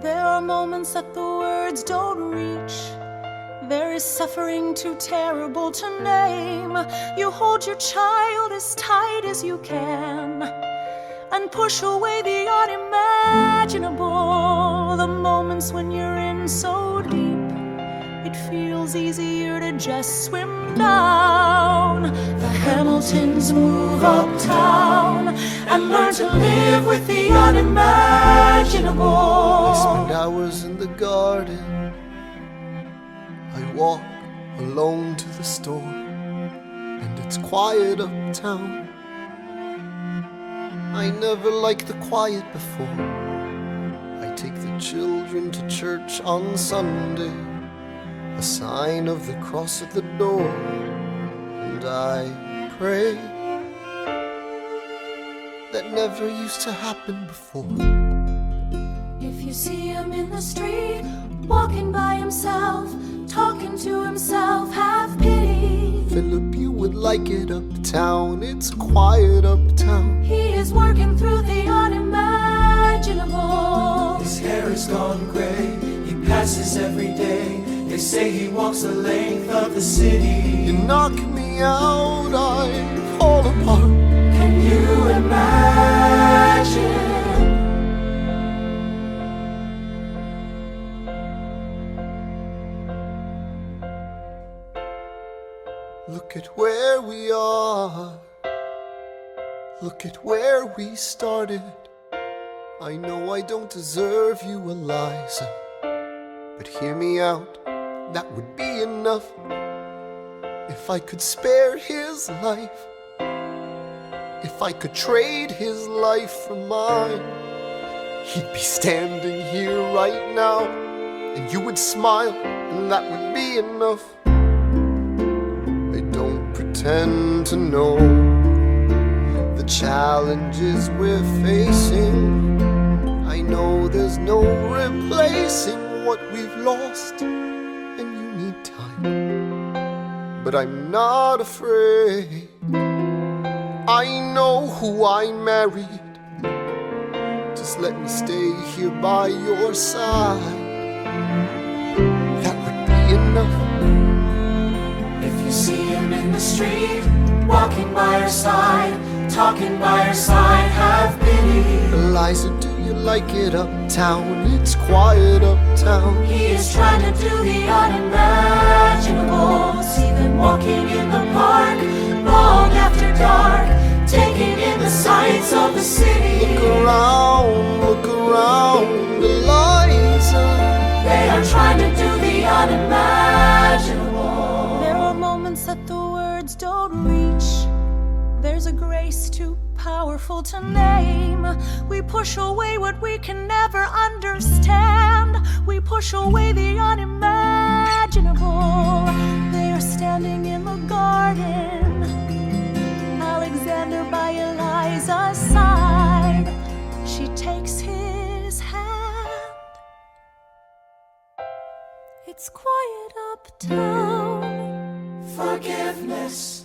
There are moments that the words don't reach. There is suffering too terrible to name. You hold your child as tight as you can and push away the unimaginable. The moments when you're in so deep, it feels easier to just swim down. The Hamiltons move uptown and learn to live with the unimaginable. Garden. I walk alone to the store, and it's quiet uptown. I never liked the quiet before. I take the children to church on Sunday, a sign of the cross at the door, and I pray. That never used to happen before. If you see him in the street, walking by himself, talking to himself, have pity. Philip, you would like it uptown. It's quiet uptown. He is working through the unimaginable. His hair is gone gray, he passes every day. They say he walks the length of the city. You knock me out, I fall apart. Can you imagine? Look at where we are. Look at where we started. I know I don't deserve you, Eliza. But hear me out, that would be enough. If I could spare his life, if I could trade his life for mine, he'd be standing here right now, and you would smile, and that would be enough. Pretend to know the challenges we're facing. I know there's no replacing what we've lost, and you need time. But I'm not afraid. I know who I married. Just let me stay here by your side. The street, walking by her side, talking by her side, have pity. Eliza, do you like it uptown? It's quiet uptown. He is trying to do the unimaginable. See them walking in the park long after dark, taking in the sights of the city. Look around, grace too powerful to name. We push away what we can never understand. We push away the unimaginable. They are standing in the garden. Alexander by Eliza's side. She takes his hand. It's quiet uptown. Forgiveness.